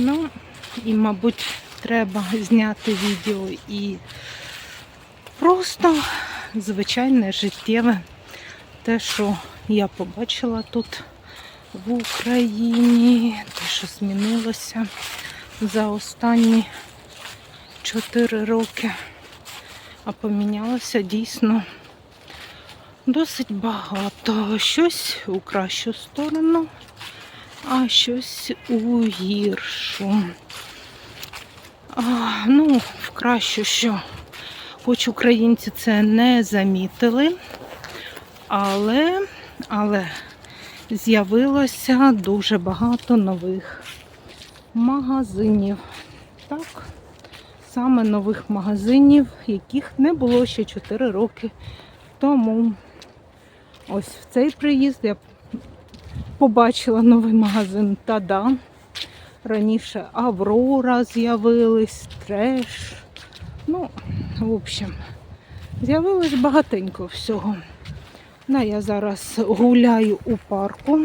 Ну, і, мабуть, треба зняти відео і просто звичайне життєве те, що я побачила тут в Україні, те, що змінилося за останні 4 роки. А помінялося дійсно досить багато. Щось у кращу сторону, а щось у гіршу. А, ну, в кращу що, хоч українці це не замітили, але, але з'явилося дуже багато нових магазинів. Так, саме нових магазинів, яких не було ще 4 роки тому. Ось в цей приїзд я побачила новий магазин Тада. Раніше Аврора з'явились, треш. Ну, в общем, з'явилось багатенько всього. На, я зараз гуляю у парку.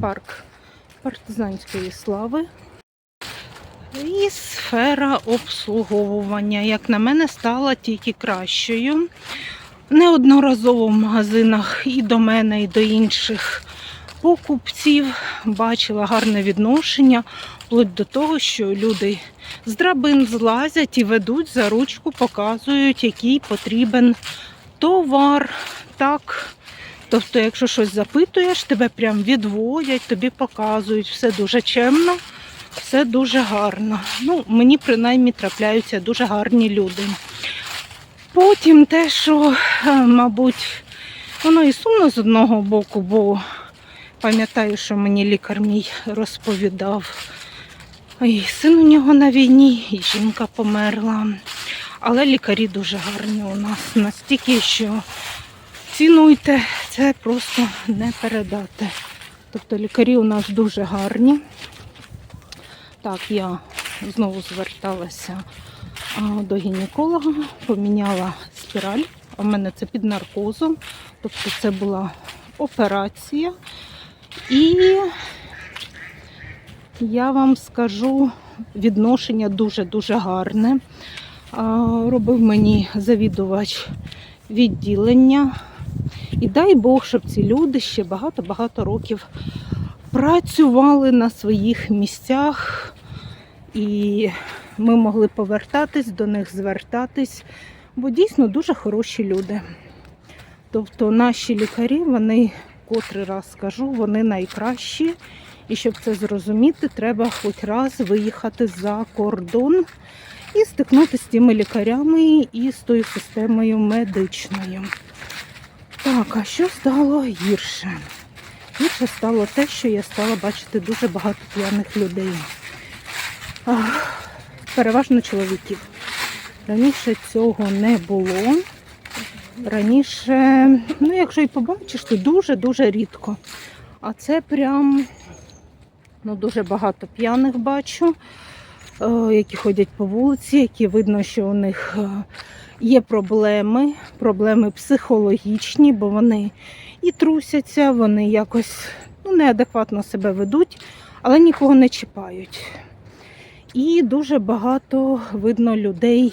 Парк партизанської слави. І сфера обслуговування, як на мене, стала тільки кращою. Неодноразово в магазинах і до мене, і до інших покупців бачила гарне відношення, вплоть до того, що люди з драбин злазять і ведуть за ручку, показують, який потрібен товар. Так. Тобто, якщо щось запитуєш, тебе прям відводять, тобі показують, все дуже чемно, все дуже гарно. Ну, мені принаймні трапляються дуже гарні люди. Потім те, що, е, мабуть, воно і сумно з одного боку, бо пам'ятаю, що мені лікар мій розповідав. І син у нього на війні, і жінка померла. Але лікарі дуже гарні у нас настільки, що цінуйте, це просто не передати. Тобто лікарі у нас дуже гарні. Так, я знову зверталася до гінеколога, поміняла спіраль. У мене це під наркозом. Тобто це була операція. І я вам скажу, відношення дуже-дуже гарне. Робив мені завідувач відділення. І дай Бог, щоб ці люди ще багато-багато років працювали на своїх місцях, і ми могли повертатись до них, звертатись, бо дійсно дуже хороші люди. Тобто наші лікарі, вони, котрий раз скажу, вони найкращі. І щоб це зрозуміти, треба хоч раз виїхати за кордон і стикнутися з тими лікарями і з тою системою медичною. Так, а що стало гірше? Гірше стало те, що я стала бачити дуже багато п'яних людей. Ах, переважно чоловіків. Раніше цього не було. Раніше, ну, якщо і побачиш, то дуже-дуже рідко. А це прям ну, дуже багато п'яних бачу, е, які ходять по вулиці, які видно, що у них е, є проблеми, проблеми психологічні, бо вони і трусяться, вони якось ну, неадекватно себе ведуть, але нікого не чіпають. І дуже багато видно людей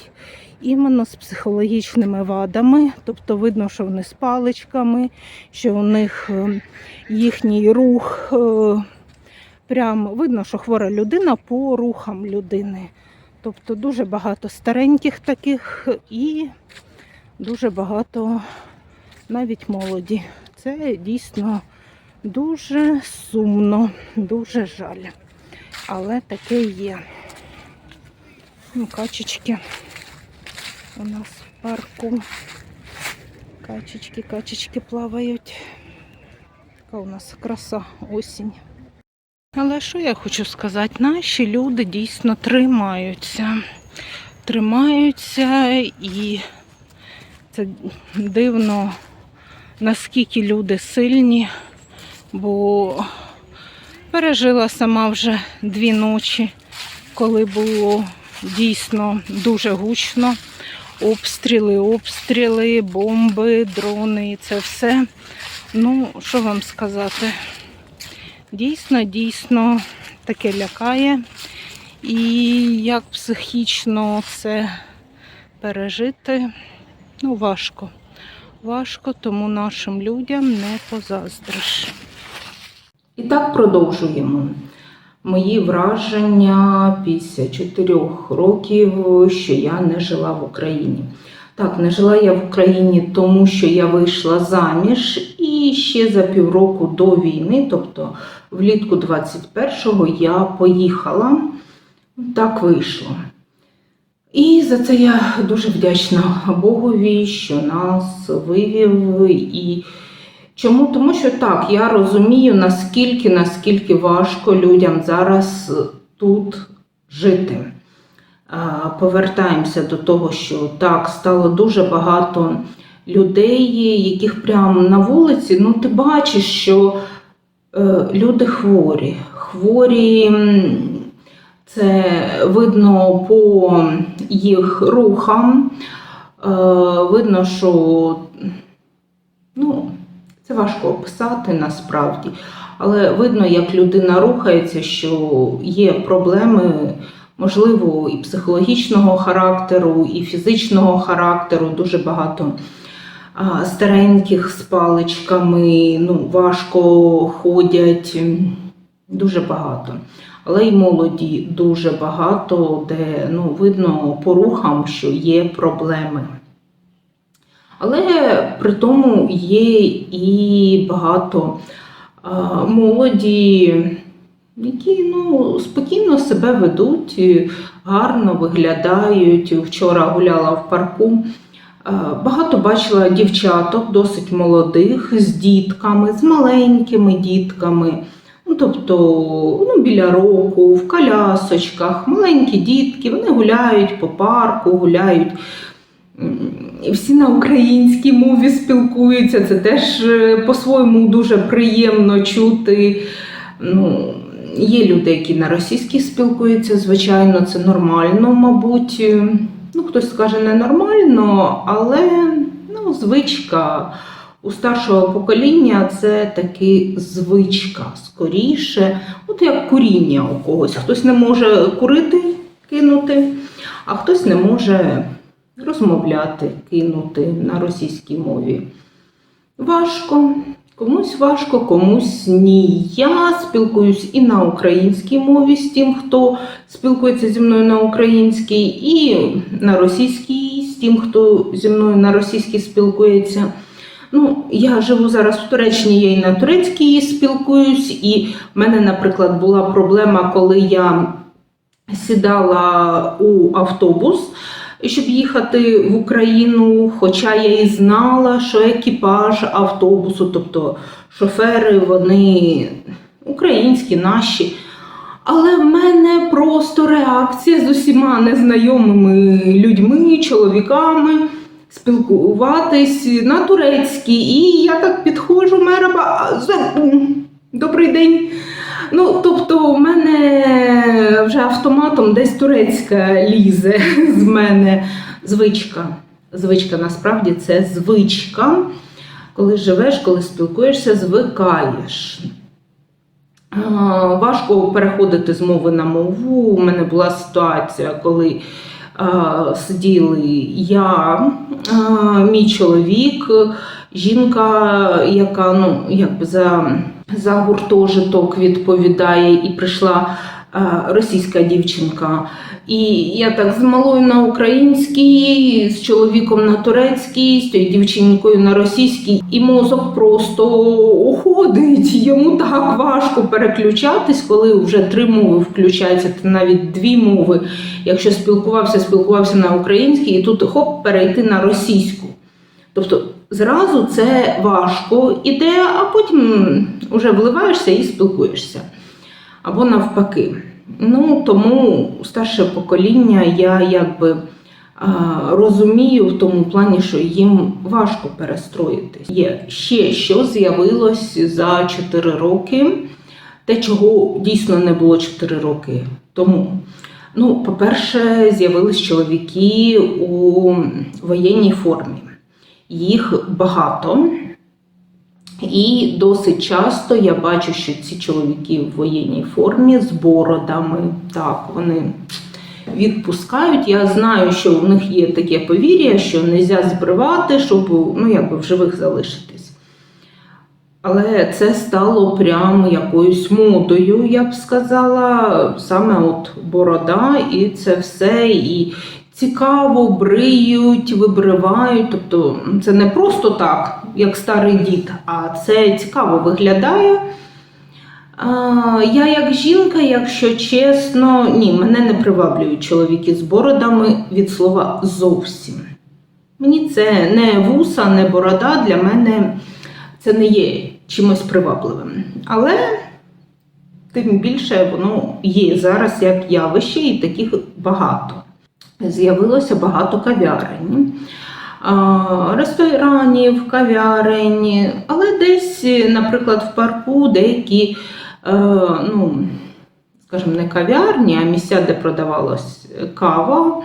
іменно з психологічними вадами. Тобто видно, що вони з паличками, що у них е, їхній рух. е, Прям видно, що хвора людина по рухам людини. Тобто дуже багато стареньких таких і дуже багато навіть молоді. Це дійсно дуже сумно, дуже жаль. Але таке є. Ну, качечки у нас в парку. Качечки, качечки плавають. Яка у нас краса осінь. Але що я хочу сказати? Наші люди дійсно тримаються. Тримаються і це дивно, наскільки люди сильні, бо пережила сама вже дві ночі, коли було дійсно дуже гучно. Обстріли, обстріли, бомби, дрони і це все. Ну, що вам сказати? Дійсно, дійсно таке лякає. І як психічно це пережити, ну, важко. Важко, тому нашим людям не позаздриш. І так продовжуємо. Мої враження після чотирьох років, що я не жила в Україні. Так, не жила я в Україні, тому що я вийшла заміж, і ще за півроку до війни, тобто влітку 21-го, я поїхала. Так вийшло. І за це я дуже вдячна Богові, що нас вивів. І чому? Тому що так, я розумію, наскільки, наскільки важко людям зараз тут жити. Повертаємося до того, що так, стало дуже багато людей, яких прямо на вулиці, ну ти бачиш, що е, люди хворі. Хворі. це видно по їх рухам. Е, видно, що ну, це важко описати насправді, але видно, як людина рухається, що є проблеми, можливо, і психологічного характеру, і фізичного характеру, дуже багато стареньких з паличками, ну, важко ходять, дуже багато але й молоді дуже багато, де ну, видно по рухам, що є проблеми. Але при тому є і багато молоді, які ну, спокійно себе ведуть, гарно виглядають. Вчора гуляла в парку. Багато бачила дівчаток, досить молодих, з дітками, з маленькими дітками. Ну, тобто ну, біля року, в колясочках, маленькі дітки, вони гуляють по парку, гуляють. Всі на українській мові спілкуються. Це теж е, по-своєму дуже приємно чути. Ну, є люди, які на російській спілкуються, звичайно, це нормально, мабуть. Ну, хтось скаже ненормально, але ну, звичка. У старшого покоління це таки звичка скоріше, от як куріння у когось. Хтось не може курити, кинути, а хтось не може розмовляти, кинути на російській мові. Важко, комусь важко, комусь ні. Я спілкуюсь і на українській мові з тим, хто спілкується зі мною на українській, і на російській з тим, хто зі мною на російській спілкується. Ну, я живу зараз в Туреччині, я і на турецькій спілкуюсь, і в мене, наприклад, була проблема, коли я сідала у автобус, щоб їхати в Україну, хоча я і знала, що екіпаж автобусу, тобто шофери, вони українські, наші. Але в мене просто реакція з усіма незнайомими людьми, чоловіками спілкуватись на турецькій. І я так підходжу, мераба, добрий день. Ну, тобто, у мене вже автоматом десь турецька лізе з мене звичка. Звичка насправді це звичка. Коли живеш, коли спілкуєшся, звикаєш. Важко переходити з мови на мову. У мене була ситуація, коли сиділи я, мій чоловік, жінка, яка ну, якби за, за гуртожиток відповідає, і прийшла російська дівчинка. І я так з малою на українській, з чоловіком на турецькій, з тією дівчинкою на російській, і мозок просто уходить. Йому так важко переключатись, коли вже три мови включаються, та навіть дві мови. Якщо спілкувався, спілкувався на українській, і тут хоп, перейти на російську. Тобто зразу це важко іде, а потім вже вливаєшся і спілкуєшся. Або навпаки. Ну, тому старше покоління я якби розумію в тому плані, що їм важко перестроїтись. Є ще що з'явилось за 4 роки, те, чого дійсно не було 4 роки тому. Ну, по-перше, з'явились чоловіки у воєнній формі. Їх багато. І досить часто я бачу, що ці чоловіки в воєнній формі з бородами, так, вони відпускають. Я знаю, що у них є таке повір'я, що не можна збривати, щоб ну, якби в живих залишитись. Але це стало прям якоюсь модою, я б сказала, саме от борода, і це все. І цікаво бриють, вибривають. Тобто це не просто так, як старий дід, а це цікаво виглядає. Я як жінка, якщо чесно, ні, мене не приваблюють чоловіки з бородами від слова зовсім. Мені це не вуса, не борода, для мене це не є чимось привабливим. Але тим більше воно є зараз як явище, і таких багато. З'явилося багато кав'ярень, ресторанів, кав'ярень, але десь, наприклад, в парку деякі, е, ну, скажімо, не кав'ярні, а місця, де продавалась кава.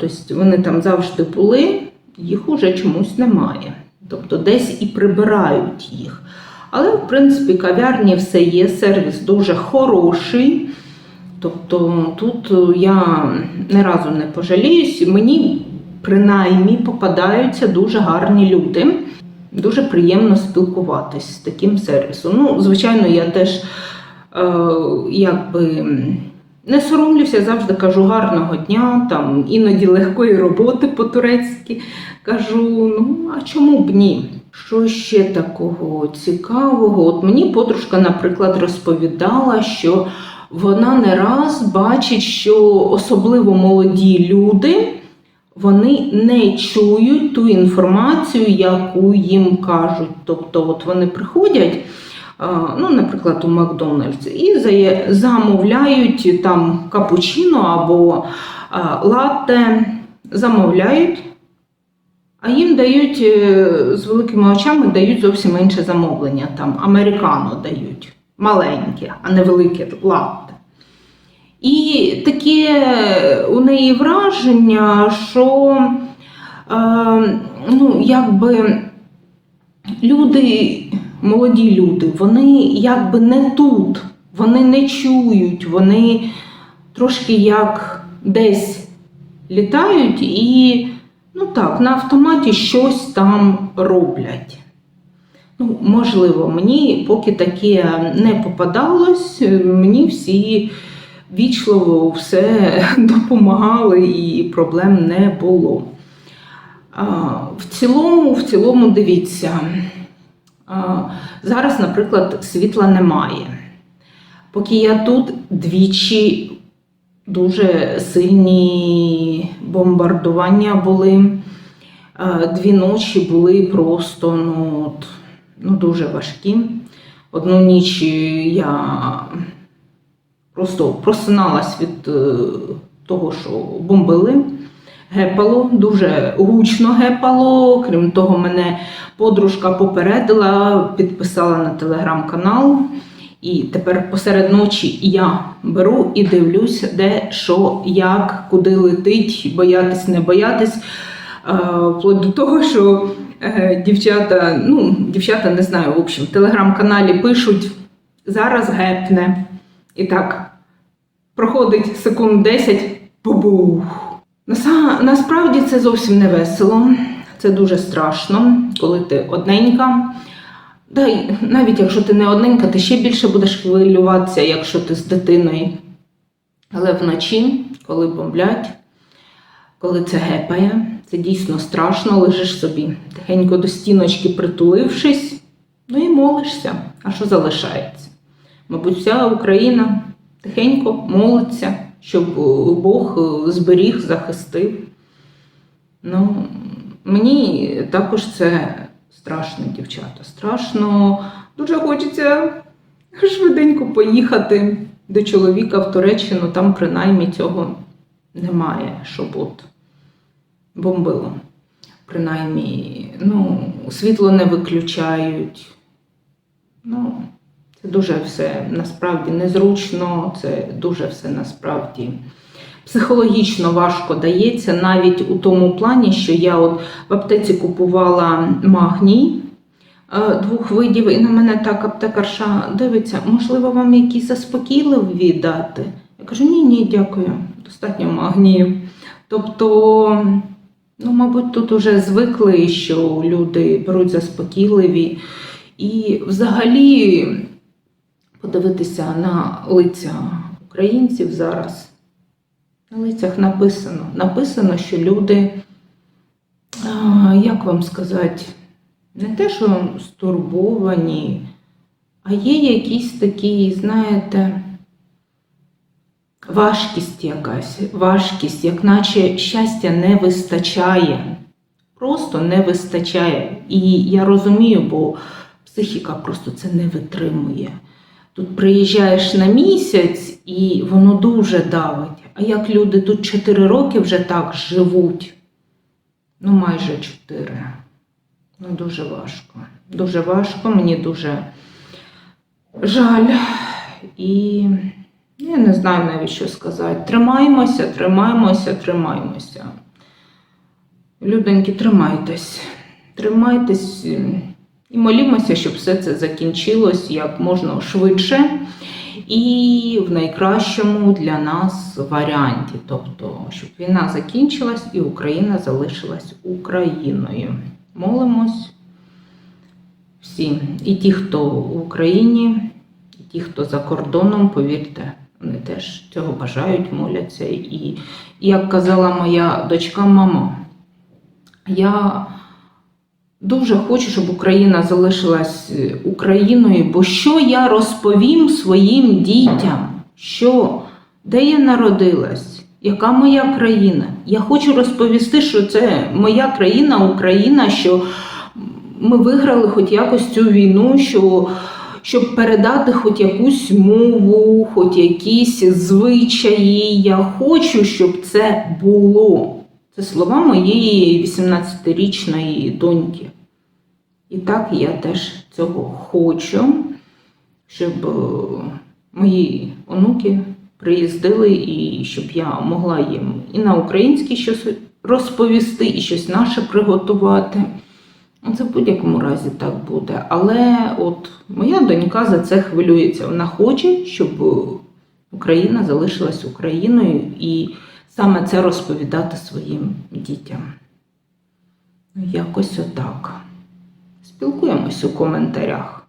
Тобто вони там завжди були, їх уже чомусь немає. Тобто десь і прибирають їх. Але, в принципі, кав'ярні все є, сервіс дуже хороший. Тобто тут я не разу не пожаліюсь. Мені принаймні попадаються дуже гарні люди. Дуже приємно спілкуватись з таким сервісом. Ну, звичайно, я теж е, якби не соромлюся, завжди кажу гарного дня, там іноді легкої роботи по-турецьки. Кажу, ну а чому б ні? Що ще такого цікавого? От мені подружка, наприклад, розповідала, що вона не раз бачить, що особливо молоді люди вони не чують ту інформацію, яку їм кажуть. Тобто, от вони приходять, ну, наприклад, у Макдональдс, і замовляють там капучино або латте, замовляють. А їм дають е, з великими очами дають зовсім інше замовлення. Там американо дають маленьке, а не велике латте. І таке у неї враження, що е, ну, якби люди, молоді люди, вони якби не тут, вони не чують, вони трошки як десь літають і ну так, на автоматі щось там роблять. Ну, можливо, мені поки таке не попадалось, мені всі вічливо все допомагали і проблем не було. В цілому, в цілому, дивіться, зараз, наприклад, світла немає. Поки я тут двічі дуже сильні бомбардування були. Дві ночі були просто ну, от, ну, дуже важкі. Одну ніч я просто просиналась від е, того, що бомбили. Гепало, дуже гучно гепало. Крім того, мене подружка попередила, підписала на телеграм-канал. І тепер посеред ночі я беру і дивлюсь, де що, як, куди летить, боятись, не боятись. Е, Вплоть до того, що е, дівчата, ну, дівчата не знаю, в общем, в телеграм-каналі пишуть зараз гепне. І так, проходить секунд 10, побух. Насправді це зовсім не весело. Це дуже страшно, коли ти одненька. Да, й навіть якщо ти не одненька, ти ще більше будеш хвилюватися, якщо ти з дитиною. Але вночі, коли бомблять, коли це гепає, це дійсно страшно, лежиш собі тихенько до стіночки притулившись, ну і молишся. А що залишається? Мабуть, вся Україна тихенько молиться, щоб е, Бог е, зберіг, захистив. Ну, мені також це страшно, дівчата. Страшно. Дуже хочеться швиденько поїхати до чоловіка в Туреччину, там принаймні цього немає, щоб от бомбило. Принаймні, ну, світло не виключають. Ну, дуже все насправді незручно, це дуже все насправді психологічно важко дається, навіть у тому плані, що я от в аптеці купувала магній. е, двох видів, і на мене так аптекарша дивиться, можливо, вам якісь заспокійливі дати? Я кажу, ні, ні, дякую, достатньо магнію. Тобто, ну, мабуть, тут уже звикли, що люди беруть заспокійливі. І взагалі подивитися на лиця українців зараз. На лицях написано. Написано, що люди, як вам сказати, не те, що стурбовані, а є якісь такі, знаєте, важкість якась, важкість, як наче щастя не вистачає. Просто не вистачає. І я розумію, бо психіка просто це не витримує. Тут приїжджаєш на місяць і воно дуже давить. А як люди тут 4 роки вже так живуть? Ну, майже 4. Ну, дуже важко. Дуже важко, мені дуже жаль. І я не знаю навіть, що сказати. Тримаємося, тримаємося, тримаємося. Людоньки, тримайтесь. Тримайтесь і молімося, щоб все це закінчилось як можна швидше і в найкращому для нас варіанті. Тобто, щоб війна закінчилась і Україна залишилась Україною. Молимось всі. І ті, хто в Україні, і ті, хто за кордоном, повірте, вони теж цього бажають, моляться. І, як казала моя дочка, мама, я дуже хочу, щоб Україна залишилась е, Україною, бо що я розповім своїм дітям? Що? Де я народилась? Яка моя країна? Я хочу розповісти, що це моя країна, Україна, що ми виграли хоч якось цю війну, що, щоб передати хоч якусь мову, хоч якісь звичаї. Я хочу, щоб це було. Це слова моєї 18-річної доньки. І так я теж цього хочу, щоб е, мої онуки приїздили і щоб я могла їм і на українській щось розповісти, і щось наше приготувати. Ну, Це в будь-якому разі так буде. Але от моя донька за це хвилюється. Вона хоче, щоб Україна залишилась Україною і саме це розповідати своїм дітям. Ну, якось отак. Спілкуємось у коментарях.